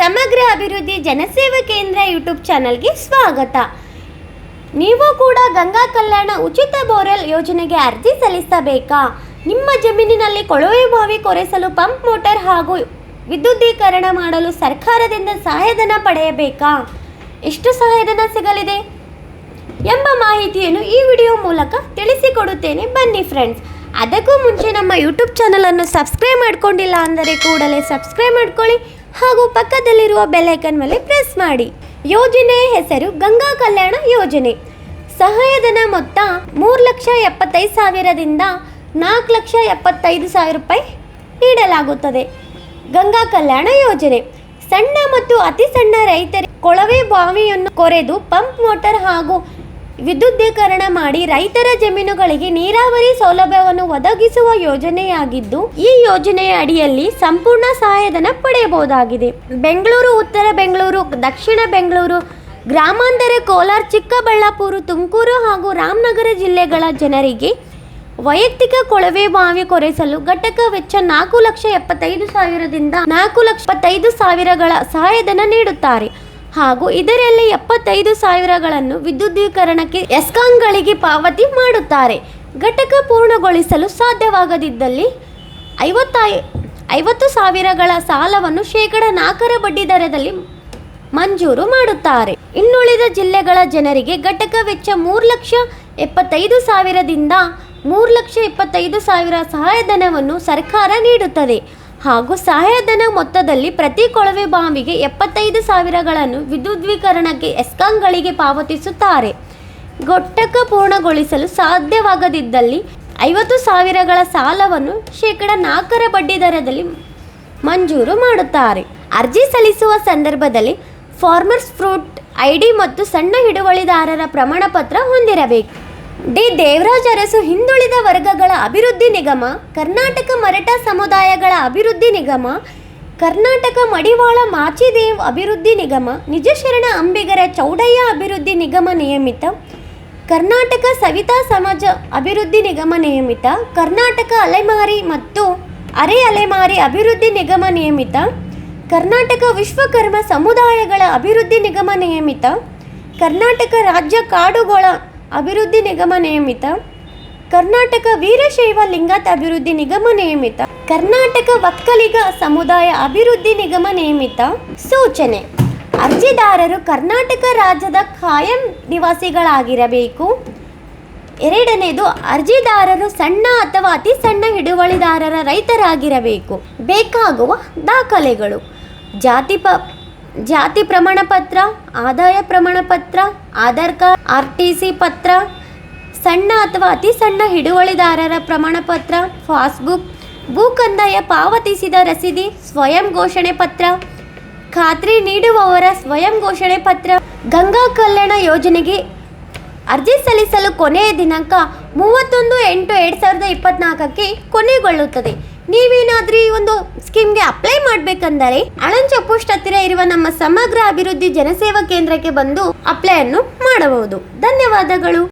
ಸಮಗ್ರ ಅಭಿವೃದ್ಧಿ ಜನಸೇವಾ ಕೇಂದ್ರ ಯೂಟ್ಯೂಬ್ ಚಾನಲ್ಗೆ ಸ್ವಾಗತ. ನೀವು ಕೂಡ ಗಂಗಾ ಕಲ್ಯಾಣ ಉಚಿತ ಬೋರೆಲ್ ಯೋಜನೆಗೆ ಅರ್ಜಿ ಸಲ್ಲಿಸಬೇಕಾ? ನಿಮ್ಮ ಜಮೀನಿನಲ್ಲಿ ಕೊಳವೆ ಬಾವಿ ಕೊರೆಸಲು ಪಂಪ್ ಮೋಟಾರ್ ಹಾಗೂ ವಿದ್ಯುದ್ದೀಕರಣ ಮಾಡಲು ಸರ್ಕಾರದಿಂದ ಸಹಾಯಧನ ಪಡೆಯಬೇಕಾ? ಎಷ್ಟು ಸಹಾಯಧನ ಸಿಗಲಿದೆ? ಎಂಬ ಮಾಹಿತಿಯನ್ನು ಈ ವಿಡಿಯೋ ಮೂಲಕ ತಿಳಿಸಿಕೊಡುತ್ತೇನೆ ಬನ್ನಿ ಫ್ರೆಂಡ್ಸ್. ಅದಕ್ಕೂ ಮುಂಚೆ ನಮ್ಮ ಯೂಟ್ಯೂಬ್ ಚಾನಲನ್ನು ಸಬ್ಸ್ಕ್ರೈಬ್ ಮಾಡ್ಕೊಂಡಿಲ್ಲ ಅಂದರೆ ಕೂಡಲೇ ಸಬ್ಸ್ಕ್ರೈಬ್ ಮಾಡ್ಕೊಳ್ಳಿ. ಹಾಗೂ ಪಕ್ಕದಲ್ಲಿರುವ ಬೆಲೈಕನ್ ಮೇಲೆ ಪ್ರೆಸ್ ಮಾಡಿ. ಯೋಜನೆಯ ಹೆಸರು ಗಂಗಾ ಕಲ್ಯಾಣ ಯೋಜನೆ. ಸಹಾಯಧನ ಮೊತ್ತ ಮೂರು ಲಕ್ಷ ಎಪ್ಪತ್ತೈದು ಸಾವಿರದಿಂದ ನಾಲ್ಕು ಲಕ್ಷ ಎಪ್ಪತ್ತೈದು ಸಾವಿರ ರೂಪಾಯಿ ನೀಡಲಾಗುತ್ತದೆ. ಗಂಗಾ ಕಲ್ಯಾಣ ಯೋಜನೆ. ಸಣ್ಣ ಮತ್ತು ಅತಿ ಸಣ್ಣ ರೈತರಿಗೆ ಕೊಳವೆ ಬಾವಿಯನ್ನು ಕೊರೆದು ಪಂಪ್ ಮೋಟಾರ್ ಹಾಗೂ ವಿದ್ಯುದೀಕರಣ ಮಾಡಿ ರೈತರ ಜಮೀನುಗಳಿಗೆ ನೀರಾವರಿ ಸೌಲಭ್ಯವನ್ನು ಒದಗಿಸುವ ಯೋಜನೆಯಾಗಿದ್ದು, ಈ ಯೋಜನೆಯ ಅಡಿಯಲ್ಲಿ ಸಂಪೂರ್ಣ ಸಹಾಯಧನ ಪಡೆಯಬಹುದಾಗಿದೆ. ಬೆಂಗಳೂರು, ಉತ್ತರ ಬೆಂಗಳೂರು, ದಕ್ಷಿಣ ಬೆಂಗಳೂರು, ಗ್ರಾಮಾಂತರ ಕೋಲಾರ, ಚಿಕ್ಕಬಳ್ಳಾಪುರ, ತುಮಕೂರು ಹಾಗೂ ರಾಮನಗರ ಜಿಲ್ಲೆಗಳ ಜನರಿಗೆ ವೈಯಕ್ತಿಕ ಕೊಳವೆ ಬಾವಿ ಕೊರೆಸಲು ಘಟಕ ವೆಚ್ಚ ನಾಲ್ಕು ಲಕ್ಷ ಎಪ್ಪತ್ತೈದು ಸಾವಿರದಿಂದ ನಾಲ್ಕು ಲಕ್ಷ ಎಪ್ಪತ್ತೈದು ಸಾವಿರಗಳ ಸಹಾಯಧನ ನೀಡುತ್ತಾರೆ. ಹಾಗೂ ಇದರಲ್ಲಿ ಎಪ್ಪತ್ತೈದು ಸಾವಿರಗಳನ್ನು ವಿದ್ಯುದೀಕರಣಕ್ಕೆ ಎಸ್ಕಾಂಗಳಿಗೆ ಪಾವತಿ ಮಾಡುತ್ತಾರೆ. ಘಟಕ ಪೂರ್ಣಗೊಳಿಸಲು ಸಾಧ್ಯವಾಗದಿದ್ದಲ್ಲಿ ಐವತ್ತೈ ಐವತ್ತು ಸಾವಿರಗಳ ಸಾಲವನ್ನು ಶೇಕಡ ನಾಲ್ಕರ ಬಡ್ಡಿ ದರದಲ್ಲಿ ಮಂಜೂರು ಮಾಡುತ್ತಾರೆ. ಇನ್ನುಳಿದ ಜಿಲ್ಲೆಗಳ ಜನರಿಗೆ ಘಟಕ ವೆಚ್ಚ ಮೂರು ಲಕ್ಷ ಎಪ್ಪತ್ತೈದು ಸಾವಿರದಿಂದ ಮೂರು ಲಕ್ಷ ಇಪ್ಪತ್ತೈದು ಸಾವಿರ ಸಹಾಯಧನವನ್ನು ಸರ್ಕಾರ ನೀಡುತ್ತದೆ. ಹಾಗೂ ಸಹಾಯಧನ ಮೊತ್ತದಲ್ಲಿ ಪ್ರತಿ ಕೊಳವೆ ಬಾವಿಗೆ ಎಪ್ಪತ್ತೈದು ಸಾವಿರಗಳನ್ನು ವಿದ್ಯುದ್ವೀಕರಣಕ್ಕೆ ಎಸ್ಕಾಂಗಳಿಗೆ ಪಾವತಿಸುತ್ತಾರೆ. ಘಟಕ ಪೂರ್ಣಗೊಳಿಸಲು ಸಾಧ್ಯವಾಗದಿದ್ದಲ್ಲಿ ಐವತ್ತು ಸಾವಿರಗಳ ಸಾಲವನ್ನು ಶೇಕಡ ನಾಲ್ಕರ ಬಡ್ಡಿ ದರದಲ್ಲಿ ಮಂಜೂರು ಮಾಡುತ್ತಾರೆ. ಅರ್ಜಿ ಸಲ್ಲಿಸುವ ಸಂದರ್ಭದಲ್ಲಿ ಫಾರ್ಮರ್ಸ್ ಫ್ರೂಟ್ ಐಡಿ ಮತ್ತು ಸಣ್ಣ ಹಿಡುವಳಿದಾರರ ಪ್ರಮಾಣಪತ್ರ ಹೊಂದಿರಬೇಕು. ಡಿ. ದೇವರಾಜ್ ಅರಸು ಹಿಂದುಳಿದ ವರ್ಗಗಳ ಅಭಿವೃದ್ಧಿ ನಿಗಮ, ಕರ್ನಾಟಕ ಮರಟ ಸಮುದಾಯಗಳ ಅಭಿವೃದ್ಧಿ ನಿಗಮ, ಕರ್ನಾಟಕ ಮಡಿವಾಳ ಮಾಚಿದೇವ್ ಅಭಿವೃದ್ಧಿ ನಿಗಮ, ನಿಜಶರಣ ಅಂಬಿಗರ ಚೌಡಯ್ಯ ಅಭಿವೃದ್ಧಿ ನಿಗಮ ನಿಯಮಿತ, ಕರ್ನಾಟಕ ಸವಿತಾ ಸಮಾಜ ಅಭಿವೃದ್ಧಿ ನಿಗಮ ನಿಯಮಿತ, ಕರ್ನಾಟಕ ಅಲೆಮಾರಿ ಮತ್ತು ಅರೆ ಅಲೆಮಾರಿ ಅಭಿವೃದ್ಧಿ ನಿಗಮ ನಿಯಮಿತ, ಕರ್ನಾಟಕ ವಿಶ್ವಕರ್ಮ ಸಮುದಾಯಗಳ ಅಭಿವೃದ್ಧಿ ನಿಗಮ ನಿಯಮಿತ, ಕರ್ನಾಟಕ ರಾಜ್ಯ ಕಾಡುಗಳ ಅಭಿವೃದ್ಧಿ ನಿಗಮ ನಿಯಮಿತ ಕರ್ನಾಟಕ ವೀರಶೈವ ಲಿಂಗಾಯತ ಅಭಿವೃದ್ಧಿ ನಿಗಮ ನಿಯಮಿತ ಕರ್ನಾಟಕ ಒಕ್ಕಲಿಗ ಸಮುದಾಯ ಅಭಿವೃದ್ಧಿ ನಿಗಮ ನಿಯಮಿತ ಸೂಚನೆ. ಅರ್ಜಿದಾರರು ಕರ್ನಾಟಕ ರಾಜ್ಯದ ಖಾಯಂ ನಿವಾಸಿಗಳಾಗಿರಬೇಕು. ಎರಡನೇದು, ಅರ್ಜಿದಾರರು ಸಣ್ಣ ಅಥವಾ ಅತಿ ಸಣ್ಣ ಹಿಡುವಳಿದಾರರ ರೈತರಾಗಿರಬೇಕು. ಬೇಕಾಗುವ ದಾಖಲೆಗಳು. ಜಾತಿ ಪ ಜಾತಿ ಪ್ರಮಾಣ ಪತ್ರ ಆದಾಯ ಪ್ರಮಾಣ ಪತ್ರ Aadhaar card, R T C ಪತ್ರ, ಸಣ್ಣ ಅಥವಾ ಅತಿ ಸಣ್ಣ ಹಿಡುವಳಿದಾರರ ಪ್ರಮಾಣ ಪತ್ರ ಪಾಸ್ಬುಕ್ ಭೂ ಕಂದಾಯ ಪಾವತಿಸಿದ ರಸೀದಿ, ಸ್ವಯಂ ಘೋಷಣೆ ಪತ್ರ, ಖಾತ್ರಿ ನೀಡುವವರ ಸ್ವಯಂ ಘೋಷಣೆ ಪತ್ರ, ಗಂಗಾ ಕಲ್ಯಾಣ ಯೋಜನೆಗೆ ಅರ್ಜಿ ಸಲ್ಲಿಸಲು ಕೊನೆಯ ದಿನಾಂಕ ಮೂವತ್ತೊಂದು ಎಂಟು ಎರಡು ಸಾವಿರದ ಇಪ್ಪತ್ನಾಲ್ಕಕ್ಕೆ ಕೊನೆಗೊಳ್ಳುತ್ತದೆ. ನೀವೇನಾದ್ರೂ ಈ ಒಂದು ಸ್ಕೀಮ್ಗೆ ಅಪ್ಲೈ ಮಾಡ್ಬೇಕಂದರೆ ಅಳಂಚ ಪೋಸ್ಟ್ ಹತ್ತಿರ ಇರುವ ನಮ್ಮ ಸಮಗ್ರ ಅಭಿವೃದ್ಧಿ ಜನಸೇವಾ ಕೇಂದ್ರಕ್ಕೆ ಬಂದು ಅಪ್ಲೈ ಅನ್ನು ಮಾಡಬಹುದು. ಧನ್ಯವಾದಗಳು.